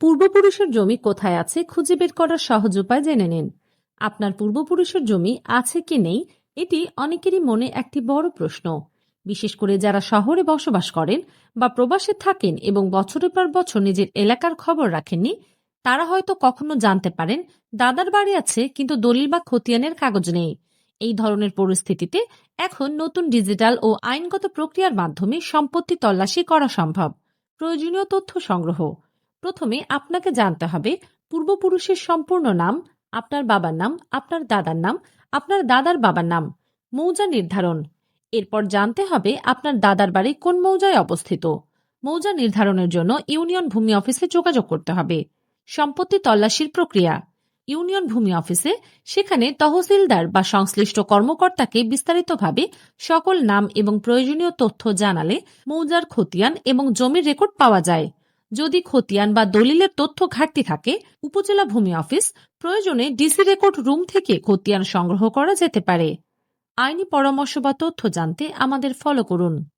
পূর্বপুরুষের জমি কোথায় আছে খুঁজে বের করার সহজ উপায় জেনে নিন। আপনার পূর্বপুরুষের জমি আছে কি নেই, এটি অনেকেরই মনে একটি বড় প্রশ্ন। বিশেষ করে যারা শহরে বসবাস করেন বা প্রবাসে থাকেন এবং বছরের পর বছর নিজের এলাকার খবর রাখেননি, তারা হয়তো কখনো জানতে পারেন, দাদার বাড়ি আছে কিন্তু দলিল বা খতিয়ানের কাগজ নেই। এই ধরনের পরিস্থিতিতে এখন নতুন ডিজিটাল ও আইনগত প্রক্রিয়ার মাধ্যমে সম্পত্তি তল্লাশি করা সম্ভব। প্রয়োজনীয় তথ্য সংগ্রহ। প্রথমে আপনাকে জানতে হবে, পূর্বপুরুষের সম্পূর্ণ নাম, আপনার বাবার নাম, আপনার দাদার নাম, আপনার দাদার বাবার নাম, মৌজা নির্ধারণ। এরপর জানতে হবে আপনার দাদার বাড়ি কোন মৌজায় অবস্থিত। মৌজা নির্ধারণের জন্য ইউনিয়ন ভূমি অফিসে যোগাযোগ করতে হবে। সম্পত্তি তল্লাশির প্রক্রিয়া। ইউনিয়ন ভূমি অফিসে সেখানে তহসিলদার বা সংশ্লিষ্ট কর্মকর্তাকে বিস্তারিতভাবে সকল নাম এবং প্রয়োজনীয় তথ্য জানালে মৌজার খতিয়ান এবং জমির রেকর্ড পাওয়া যায়। যদি খতিয়ান বা দলিলের তথ্য ঘাটতি থাকে, উপজেলা ভূমি অফিস প্রয়োজনে ডিসি রেকর্ড রুম থেকে খতিয়ান সংগ্রহ করা যেতে পারে। আইনি পরামর্শ বা তথ্য জানতে আমাদের ফলো করুন।